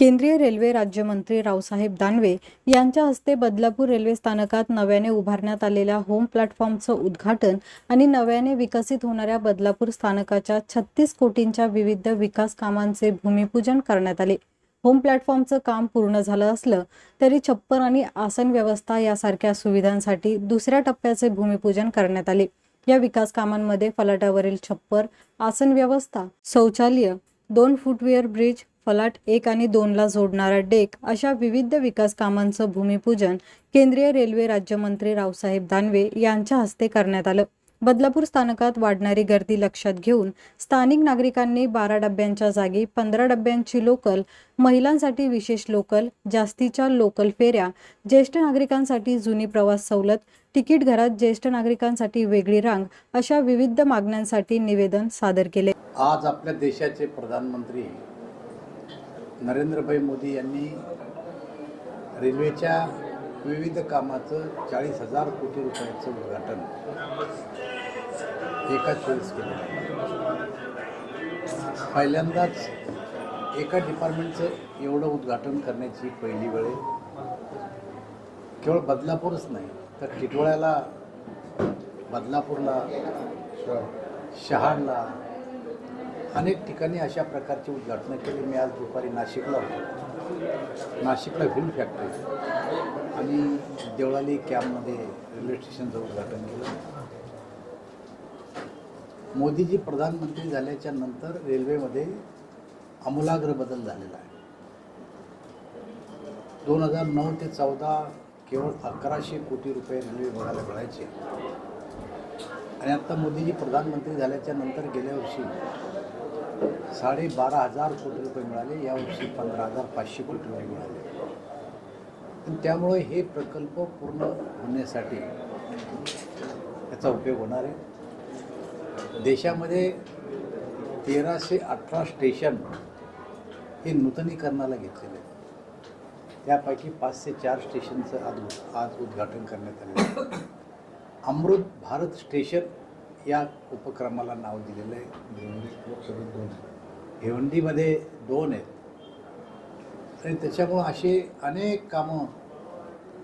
केंद्रीय रेल्वे राज्यमंत्री रावसाहेब दानवे यांच्या हस्ते बदलापूर रेल्वे स्थानकात नव्याने उभारण्यात आलेल्या होम प्लॅटफॉर्मचं उद्घाटन आणि नव्याने विकसित होणाऱ्या बदलापूर स्थानकाच्या छत्तीस कोटींच्या विविध विकास कामांचे भूमिपूजन करण्यात आले. होम प्लॅटफॉर्मचं काम पूर्ण झालं असलं तरी छप्पर आणि आसन व्यवस्था यासारख्या सुविधांसाठी दुसऱ्या टप्प्याचे भूमिपूजन करण्यात आले. या विकास कामांमध्ये फलाटावरील छप्पर आसन व्यवस्था शौचालय दोन फुटवेअर ब्रिज फलाट एक आणि दोनला जोडणारा डेक अशा विविध विकास कामांचं भूमिपूजन केंद्रीय रेल्वे राज्यमंत्री रावसाहेब दानवे यांच्या हस्ते करण्यात आलं. बदलापूर स्थानकात वाढणारी गर्दी लक्षात घेऊन स्थानिक नागरिकांनी बारा डब्यांच्या जागी पंधरा डब्यांची लोकल महिलांसाठी विशेष लोकल जास्तीच्या लोकल फेऱ्या ज्येष्ठ नागरिकांसाठी जुनी प्रवास सवलत तिकीट घरात ज्येष्ठ नागरिकांसाठी वेगळी रांग अशा विविध मागण्यांसाठी निवेदन सादर केले. आज आपल्या देशाचे प्रधानमंत्री नरेंद्रभाई मोदी यांनी रेल्वेच्या विविध कामाचं चाळीस हजार कोटी रुपयाचं उद्घाटन एकाच वेळेस केलं. पहिल्यांदाच एका डिपार्टमेंटचं एवढं उद्घाटन करण्याची पहिली वेळ केवळ बदलापूरच नाही तर टिटोळ्याला बदलापूरला शहाडला अनेक ठिकाणी अशा प्रकारची उद्घाटनं केली. मी आज दुपारी नाशिकला होतो. नाशिकला व्हील फॅक्टरी. आणि देवळाली कॅम्पमध्ये रेल्वे स्टेशनचं उद्घाटन केलं. मोदीजी प्रधानमंत्री झाल्याच्यानंतर रेल्वेमध्ये आमूलाग्र बदल झालेला आहे. दोन हजार नऊ ते चौदा केवळ अकराशे कोटी रुपये रेल्वे विभागाला मिळायचे. आणि आत्ता मोदीजी प्रधानमंत्री झाल्याच्यानंतर गेल्या वर्षी साडेबारा हजार कोटी रुपये मिळाले यावर्षी पंधरा हजार पाचशे कोटी रुपये मिळाले. आणि त्यामुळे हे प्रकल्प पूर्ण होण्यासाठी याचा उपयोग होणार आहे. देशामध्ये तेराशे अठरा स्टेशन हे नूतनीकरणाला घेतलेले आहेत. त्यापैकी पाच ते चार स्टेशनचं आज आज उद्घाटन करण्यात आलेलं आहे अमृत भारत स्टेशन या उपक्रमाला नाव दिलेलं आहे. भिवंडीमध्ये दोन आहेत. आणि त्याच्यामुळं असे अनेक कामं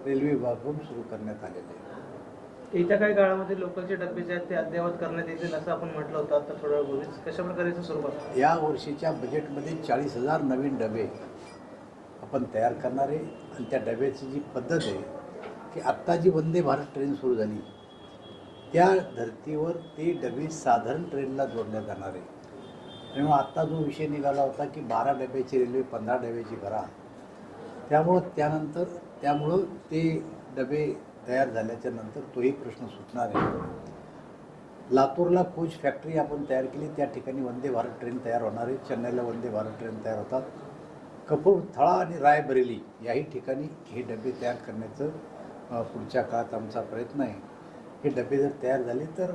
रेल्वे विभागाकडून सुरू करण्यात आलेले आहेत. येत्या काही काळामध्ये लोकलचे डबे जे आहेत ते अद्ययावत करण्यात येतील असं आपण म्हटलं होतं. आता थोड्या वेळापूर्वीच कशा प्रकारचं स्वरूपात या वर्षीच्या बजेटमध्ये चाळीस हजार नवीन डबे आपण तयार करणार आहे. आणि त्या डब्याची जी पद्धत आहे की आत्ता जी वंदे भारत ट्रेन सुरू झाली त्या धर्तीवर ते डबे साधारण ट्रेनला जोडल्या जाणार आहे. त्यामुळे आत्ता जो विषय निघाला होता की बारा डब्याची रेल्वे पंधरा डब्याची करा. त्यामुळं त्यानंतर त्यामुळं ते डबे तयार झाल्याच्यानंतर तोही प्रश्न सुटणार आहे. लातूरला कोच फॅक्टरी आपण तयार केली त्या ठिकाणी वंदे भारत ट्रेन तयार होणार आहे. चेन्नईला वंदे भारत ट्रेन तयार होतात. कपूरथळा आणि रायबरेली याही ठिकाणी हे डबे तयार करण्याचं पुढच्या काळात आमचा प्रयत्न आहे. हे डबे जर तयार झाले तर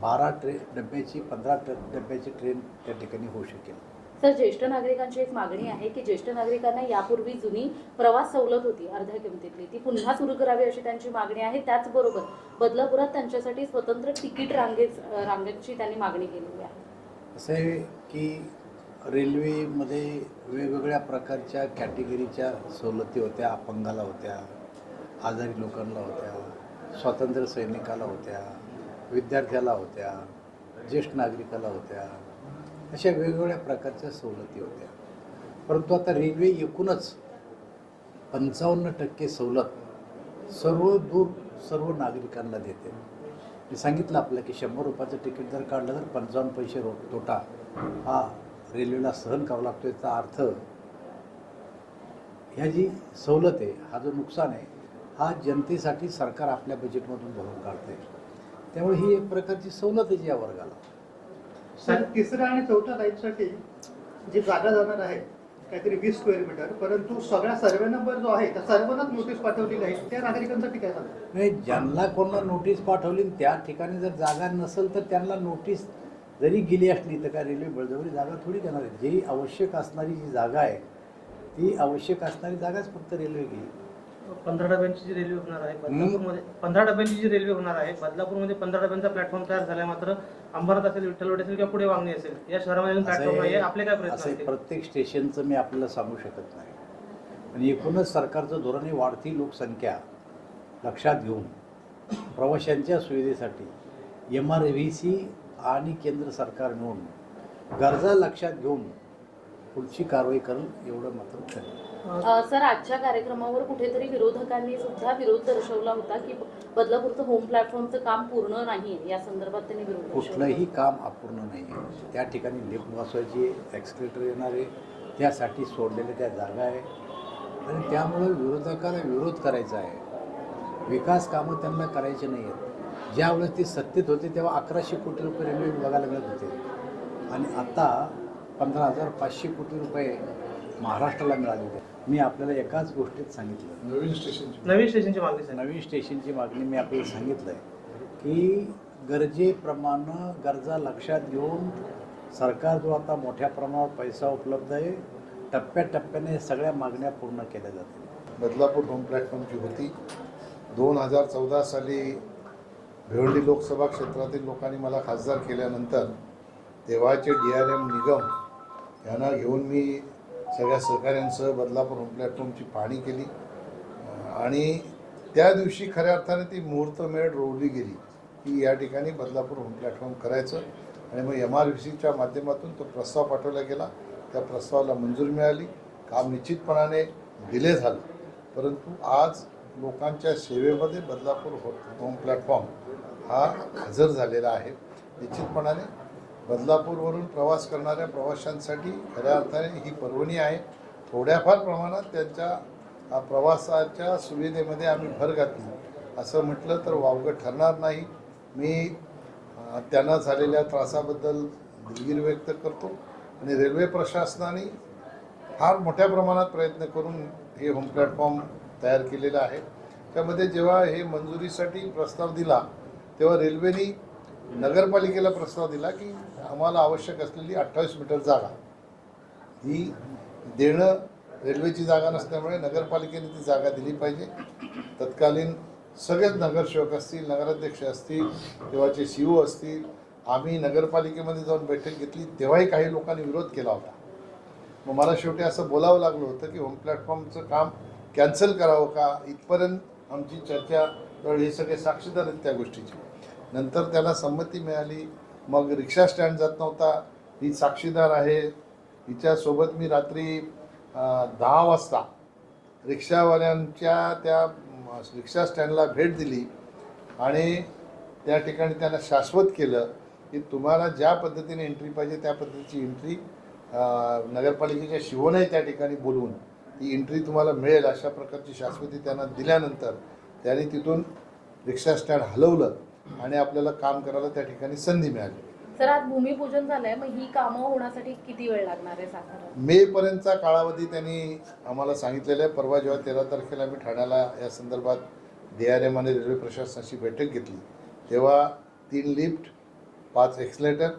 बारा ट्रे डब्याची पंधरा डब्याची ट्रेन त्या ठिकाणी होऊ शकेल. सर ज्येष्ठ नागरिकांची एक मागणी आहे की ज्येष्ठ नागरिकांना यापूर्वी जुनी प्रवास सवलत होती अर्ध्या किमतीतली. ती पुन्हा सुरू करावी अशी त्यांची मागणी आहे. त्याचबरोबर बदलापुरात त्यांच्यासाठी स्वतंत्र तिकीट रांगेच रांगेची त्यांनी मागणी केलेली आहे. असं आहे की रेल्वेमध्ये वेगवेगळ्या प्रकारच्या कॅटेगरीच्या सवलती होत्या अपंगाला होत्या आजारी लोकांना होत्या स्वातंत्र्य सैनिकाला होत्या विद्यार्थ्याला होत्या ज्येष्ठ नागरिकाला होत्या अशा वेगवेगळ्या प्रकारच्या सवलती होत्या. परंतु आता रेल्वे एकूणच पंचावन्न टक्के सवलत सर्व दूर सर्व नागरिकांना देते. मी सांगितलं आपलं की शंभर रुपयाचं तिकीट जर काढलं तर पंचावन्न पैसे रो तोटा हा रेल्वेला सहन करावा लागतो याचा अर्थ ह्या जी सवलत आहे हा जो नुकसान आहे हा जनतेसाठी सरकार आपल्या बजेटमधून भरून काढते त्यामुळे ही एक प्रकारची सवलत आहे या वर्गाला. सर तिसऱ्या आणि चौथ्या लाईनसाठी जी जागा जाणार आहे काहीतरी वीस स्क्वेअर मीटर परंतु सगळ्या सर्वे नंबर जो आहे त्या सर्वांनाच नोटीस पाठवलेली आहे त्या नागरिकांसाठी काय झालं? नाही ज्यांना कोणाला नोटीस पाठवली आणि त्या ठिकाणी जर जागा नसेल तर त्यांना नोटीस जरी गेली असली तर काय रेल्वे बळजबरी जागा थोडी देणार आहे. जी आवश्यक असणारी जी जागा आहे ती आवश्यक असणारी जागाच फक्त रेल्वे घेईल. पंधरा डब्यांची जी रेल्वे होणार आहे बदलापूरमध्ये पंधरा डब्यांची जी रेल्वे होणार आहे बदलापूरमध्ये पंधरा डब्यांचा प्लॅटफॉर्म तयार झाला मात्र अंबरनाथ असेल विठ्ठलवाडी असेल किंवा पुढे वागणी असेल या शहरामध्ये प्लॅटफॉर्म आहे आपले काय प्रयत्न असतील? प्रत्येक स्टेशनचं मी आपल्याला सांगू शकत नाही. आणि एकूणच सरकारचं धोरण ही वाढती लोकसंख्या लक्षात घेऊन प्रवाशांच्या सुविधेसाठी एम आर व्ही सी आणि केंद्र सरकार मिळून गरजा लक्षात घेऊन पुढची कारवाई करेल एवढं मात्र सर आजच्या कार्यक्रमावर कुठेतरी विरोधकांनी सुद्धा विरोध दर्शवला होता की बदलापूरचं होम प्लॅटफॉर्मचं काम पूर्ण नाहीये. या संदर्भात त्यांनी विरोध कुठलंही काम अपूर्ण नाही आहे त्या ठिकाणी लिफ्ट बसवायची एक्सक्लेटर येणार आहे. त्यासाठी सोडलेल्या त्या जागा आहे. आणि त्यामुळं विरोधकाला विरोध करायचा आहे. विकास कामं त्यांना करायचे नाही आहेत ज्यावेळेस ते सत्तेत होते तेव्हा अकराशे कोटी रुपये रेल्वे विभागाला मिळत होते. आणि आता पंधरा हजार पाचशे कोटी रुपये महाराष्ट्राला मिळाले होते. मी आपल्याला एकाच गोष्टीत सांगितलं. नवीन स्टेशन नवीन स्टेशनची मागणी सर नवीन स्टेशनची मागणी मी आपल्याला सांगितलं आहे की गरजेप्रमाणे गरजा लक्षात घेऊन सरकार जो आता मोठ्या प्रमाणात पैसा उपलब्ध आहे. टप्प्याटप्प्याने सगळ्या मागण्या पूर्ण केल्या जातील. बदलापूर होम प्लॅटफॉर्मची होती. दोन हजार चौदा साली भिवंडी लोकसभा क्षेत्रातील लोकांनी मला खासदार केल्यानंतर तेव्हाचे डी आर एम निगम यांना घेऊन मी सगळ्या सहकाऱ्यांसह बदलापूर होम प्लॅटफॉर्मची पाहणी केली. आणि त्या दिवशी खऱ्या अर्थाने ती मुहूर्तमेढ रोवली गेली की या ठिकाणी बदलापूर होम प्लॅटफॉर्म करायचं. आणि मग एम आर व्ही सीच्या माध्यमातून तो प्रस्ताव पाठवला गेला. त्या प्रस्तावाला मंजुरी मिळाली. काम निश्चितपणाने डिले झालं. परंतु आज लोकांच्या सेवेमध्ये बदलापूर हो होम प्लॅटफॉर्म हा हजर झालेला आहे. निश्चितपणाने बदलापूरवरून प्रवास करणाऱ्या प्रवाशांसाठी खऱ्या अर्थाने ही पर्वणी आहे. थोड्याफार प्रमाणात त्यांच्या प्रवासाच्या सुविधेमध्ये आम्ही भर घातली. असं म्हटलं तर वावगं ठरणार नाही. मी त्यांना झालेल्या त्रासाबद्दल दिलगिरी व्यक्त करतो आणि रेल्वे प्रशासनाने फार मोठ्या प्रमाणात प्रयत्न करून हे होम प्लॅटफॉर्म तयार केलेलं आहे. त्यामध्ये जेव्हा हे मंजुरीसाठी प्रस्ताव दिला तेव्हा रेल्वेने नगरपालिकेला प्रस्ताव दिला की आम्हाला आवश्यक असलेली अठ्ठावीस मीटर जागा. ही देणं रेल्वेची जागा नसल्यामुळे नगरपालिकेने ती जागा दिली पाहिजे. तत्कालीन सगळेच नगरसेवक असतील नगराध्यक्ष असतील तेव्हाचे सी ओ असतील आम्ही नगरपालिकेमध्ये जाऊन बैठक घेतली तेव्हाही काही लोकांनी विरोध केला होता. मग मला शेवटी असं बोलावं लागलं होतं की होम प्लॅटफॉर्मचं काम कॅन्सल करावं का? इथपर्यंत आमची चर्चा हे सगळे साक्षीदार आहेत त्या गोष्टीची. नंतर त्याला संमती मिळाली. मग रिक्षा स्टँड जात नव्हता. ही साक्षीदार आहे. हिच्यासोबत मी रात्री दहा वाजता रिक्षावाल्यांच्या त्या रिक्षा स्टँडला भेट दिली आणि त्या ठिकाणी त्यांना शाश्वत केलं की तुम्हाला ज्या पद्धतीने एंट्री पाहिजे त्या पद्धतीची एंट्री नगरपालिकेच्या शिवोने त्या ठिकाणी बोलवून ती एंट्री तुम्हाला मिळेल अशा प्रकारची शाश्वती त्यांना दिल्यानंतर त्यांनी तिथून रिक्षा स्टँड हलवलं. आणि आपल्याला काम करायला त्या ठिकाणी संधी मिळाली. सर आज भूमिपूजन झालंय मग ही कामं होण्यासाठी किती वेळ लागणार आहे साधारण? मे पर्यंतचा कालावधी त्यांनी आम्हाला सांगितलेला आहे. परवा जेव्हा तेरा तारखेला मी ठाण्याला या संदर्भात एम आणि रेल्वे प्रशासनाची बैठक घेतली तेव्हा तीन लिफ्ट पाच एक्सलेटर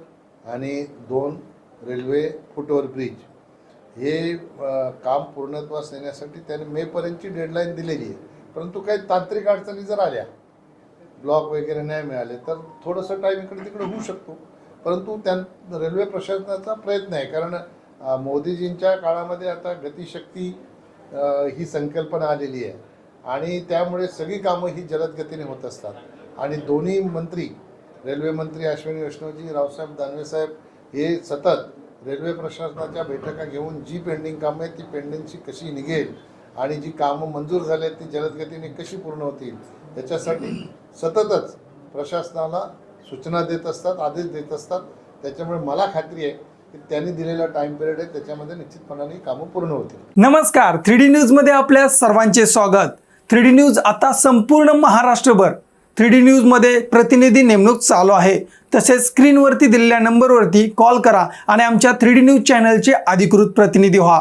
आणि दोन रेल्वे फुटओव्हर ब्रिज हे काम पूर्णत्वास नेण्यासाठी त्यांनी मेपर्यंतची डेडलाईन दिलेली आहे. परंतु काही तांत्रिक अडचणी जर आल्या ब्लॉक वगैरे नाही मिळाले तर थोडंसं टाईम इकडे तिकडे होऊ शकतो. परंतु त्या रेल्वे प्रशासनाचा प्रयत्न आहे. कारण मोदीजींच्या काळामध्ये आता गतिशक्ती ही संकल्पना आलेली आहे. आणि त्यामुळे सगळी कामं ही जलद गतीने होत असतात. आणि दोन्ही मंत्री रेल्वे मंत्री अश्विनी वैष्णवजी रावसाहेब दानवे साहेब हे सतत रेल्वे प्रशासनाच्या बैठका घेऊन जी पेंडिंग कामं आहेत ती पेंडिंगची कशी निघेल आणि जी कामं मंजूर झाली आहेत ती जलदगतीने कशी पूर्ण होतील याच्यासाठी सततच प्रशासनाला सूचना देत असतात आदेश देत असतात. त्याच्यामुळे मला खात्री आहे की त्यांनी दिलेला टाइम पिरियड आहे त्याच्यामध्ये निश्चितपणाने कामं पूर्ण होतील. नमस्कार थ्री डी न्यूजमध्ये आपल्या सर्वांचे स्वागत. थ्री डी न्यूज आता संपूर्ण महाराष्ट्रभर. थ्री डी न्यूजमध्ये प्रतिनिधी नेमणूक चालू आहे. तसेच स्क्रीनवरती दिलेल्या नंबरवरती कॉल करा आणि आमच्या थ्री डी न्यूज चॅनलचे अधिकृत प्रतिनिधी व्हा.